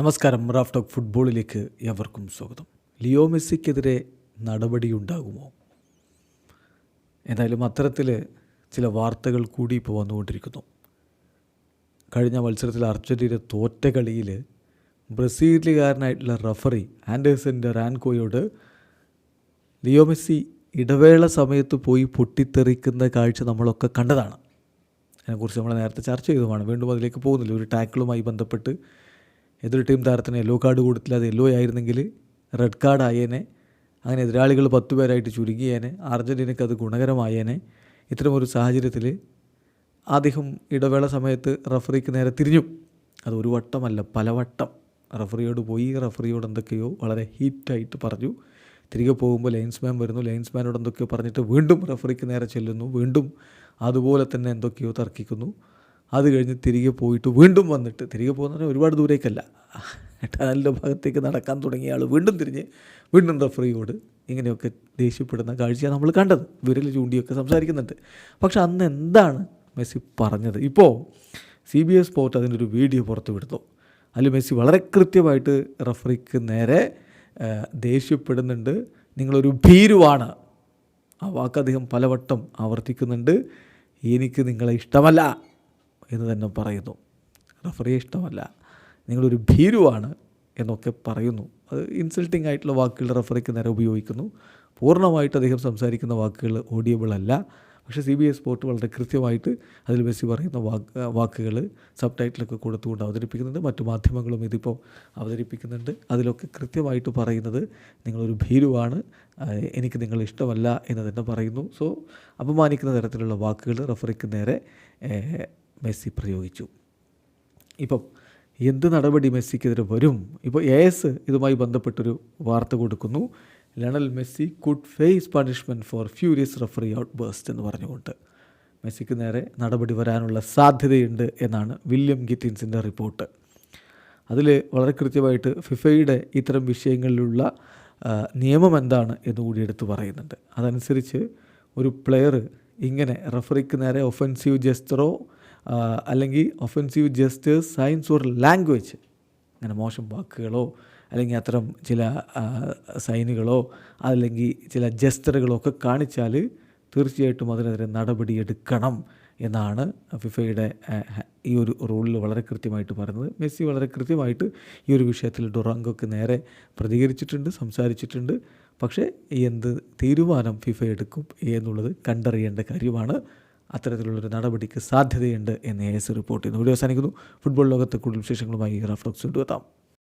നമസ്കാരം Raf talk ഫുട്ബോളിലേക്ക് എവർക്കും സ്വാഗതം. ലിയോ മെസ്സിക്കെതിരെ നടപടിയുണ്ടാകുമോ? എന്തായാലും അത്തരത്തിൽ ചില വാർത്തകൾ കൂടി ഇപ്പോൾ വന്നുകൊണ്ടിരിക്കുന്നു. കഴിഞ്ഞ മത്സരത്തിൽ അർജന്റീന തോറ്റ കളിയിൽ ബ്രസീലുകാരനായിട്ടുള്ള റഫറി ആൻഡേഴ്സൺ റാൻകോയോട് ലിയോ മെസ്സി ഇടവേള സമയത്ത് പോയി പൊട്ടിത്തെറിക്കുന്ന കാഴ്ച നമ്മളൊക്കെ കണ്ടതാണ്. അതിനെക്കുറിച്ച് നമ്മൾ നേരത്തെ ചർച്ച ചെയ്തതുമാണ്. വീണ്ടും അതിലേക്ക് പോകുന്നില്ല. ഒരു ടാക്കിളുമായി ബന്ധപ്പെട്ട് എതിർ ടീം താരത്തിന് യെല്ലോ കാർഡ് കൊടുത്തില്ല അത് യെല്ലോ ആയിരുന്നെങ്കിൽ റെഡ് കാർഡ് ആയേനെ. അങ്ങനെ എതിരാളികൾ പത്ത് പേരായിട്ട് ചുരുങ്ങിയേനെ. അർജന്റീനയ്ക്ക് അത് ഗുണകരമായേനെ. ഇത്തരമൊരു സാഹചര്യത്തിൽ അദ്ദേഹം ഇടവേള സമയത്ത് റഫറിക്ക് നേരെ തിരിഞ്ഞു. അത് ഒരു വട്ടമല്ല പലവട്ടം റഫറിയോട് പോയി റഫറിയോട് എന്തൊക്കെയോ വളരെ ഹീറ്റായിട്ട് പറഞ്ഞു. തിരികെ പോകുമ്പോൾ ലൈൻസ്മാൻ വരുന്നു. ലൈൻസ്മാനോട് എന്തൊക്കെയോ പറഞ്ഞിട്ട് വീണ്ടും റഫറിക്ക് നേരെ ചെല്ലുന്നു. വീണ്ടും അതുപോലെ തന്നെ എന്തൊക്കെയോ തർക്കിക്കുന്നു. അത് കഴിഞ്ഞ് തിരികെ പോയിട്ട് വീണ്ടും വന്നിട്ട് തിരികെ പോകുന്ന ഒരുപാട് ദൂരേക്കല്ല. ടനലിന്റെ ഭാഗത്തേക്ക് നടക്കാൻ തുടങ്ങിയ ആൾ വീണ്ടും തിരിഞ്ഞ് വീണ്ടും റഫറിയോട് ഇങ്ങനെയൊക്കെ ദേഷ്യപ്പെടുന്ന കാഴ്ചയാണ് നമ്മൾ കണ്ടത്. വിരൽ ചൂണ്ടിയൊക്കെ സംസാരിക്കുന്നുണ്ട്. പക്ഷെ അന്ന് എന്താണ് മെസ്സി പറഞ്ഞത്? ഇപ്പോൾ സി ബി എസ് സ്പോർട്ട് അതിന്റെ ഒരു വീഡിയോ പുറത്തു വിടുന്നു. അതിൽ മെസ്സി വളരെ കൃത്യമായിട്ട് റഫറിക്ക് നേരെ ദേഷ്യപ്പെടുന്നുണ്ട്. നിങ്ങളൊരു ഭീരുവാണ്. ആ വാക്ക് അദ്ദേഹം പലവട്ടം ആവർത്തിക്കുന്നുണ്ട്. എനിക്ക് നിങ്ങളെ ഇഷ്ടമല്ല. എന്ന് തന്നെ പറയുന്നു. റഫറിയെ ഇഷ്ടമല്ല. നിങ്ങളൊരു ഭീരുവാണ് എന്നൊക്കെ പറയുന്നു. അത് ഇൻസൾട്ടിംഗ് ആയിട്ടുള്ള വാക്കുകൾ റഫറിക്ക് നേരെ ഉപയോഗിക്കുന്നു. പൂർണമായിട്ട് അദ്ദേഹം സംസാരിക്കുന്ന വാക്കുകൾ ഓഡിയബിൾ അല്ല. പക്ഷേ സി ബി എസ് സ്പോർട്ട് വളരെ കൃത്യമായിട്ട് അതിൽ മെസ്സി പറയുന്ന വാക്ക് വാക്കുകൾ സബ് ടൈറ്റിലൊക്കെ കൊടുത്തുകൊണ്ട് അവതരിപ്പിക്കുന്നുണ്ട്. മറ്റു മാധ്യമങ്ങളും ഇതിപ്പോൾ അവതരിപ്പിക്കുന്നുണ്ട്. അതിലൊക്കെ കൃത്യമായിട്ട് പറയുന്നത് നിങ്ങളൊരു ഭീരുവാണ് എനിക്ക് നിങ്ങൾ ഇഷ്ടമല്ല എന്ന് തന്നെ പറയുന്നു. സോ അപമാനിക്കുന്ന തരത്തിലുള്ള വാക്കുകൾ റഫറിക്ക് നേരെ മെസ്സി പ്രയോഗിച്ചു. ഇപ്പം എന്ത് നടപടി മെസ്സിക്കെതിരെ വരും? ഇപ്പോൾ എ എസ് ഇതുമായി ബന്ധപ്പെട്ടൊരു വാർത്ത കൊടുക്കുന്നു. Lionel Messi could face punishment for furious referee outburst എന്ന് പറഞ്ഞുകൊണ്ട്. മെസ്സിക്ക് നേരെ നടപടി വരാനുള്ള സാധ്യതയുണ്ട് എന്നാണ് വില്യം ഗിറ്റിൻസിന്റെ റിപ്പോർട്ട്. അതിൽ വളരെ കൃത്യമായിട്ട് ഫിഫയുടെ ഇത്തരം വിഷയങ്ങളിലുള്ള നിയമം എന്താണ് എന്ന് കൂടി എടുത്തു പറയുന്നുണ്ട്. അതനുസരിച്ച് ഒരു പ്ലെയർ ഇങ്ങനെ റഫറിക്ക് നേരെ ഒഫൻസീവ് ജസ്റ്ററോ അല്ലെങ്കിൽ offensive gestures signs or language അങ്ങനെ മോശം വാക്കുകളോ അല്ലെങ്കിൽ അത്തരം ചില സൈനുകളോ അല്ലെങ്കിൽ ചില ജസ്റ്ററുകളോ ഒക്കെ കാണിച്ചാൽ തീർച്ചയായിട്ടും അതിനെതിരെ നടപടിയെടുക്കണം എന്നാണ് ഫിഫയുടെ ഈ ഒരു റൂളിൽ വളരെ കൃത്യമായിട്ട് പറയുന്നത്. മെസ്സി വളരെ കൃത്യമായിട്ട് ഈ ഒരു വിഷയത്തിൽ ഡൊറാങ്കോക്ക് നേരെ പ്രതികരിച്ചിട്ടുണ്ട് സംസാരിച്ചിട്ടുണ്ട്. പക്ഷേ എന്ത് തീരുമാനം ഫിഫ എടുക്കും എന്നുള്ളത് കണ്ടറിയേണ്ട കാര്യമാണ്. അത്തരത്തിലുള്ളൊരു നടപടിക്ക് സാധ്യതയുണ്ട് എന്ന് എ എസ് റിപ്പോർട്ട് ചെയ്യുന്നു. വീഡിയോ അവസാനിക്കുന്നു. ഫുട്ബോൾ ലോകത്തെ കൂടുതൽ വിശേഷങ്ങളുമായി റഫ്ലോക്സ് കൊണ്ടുവെത്താം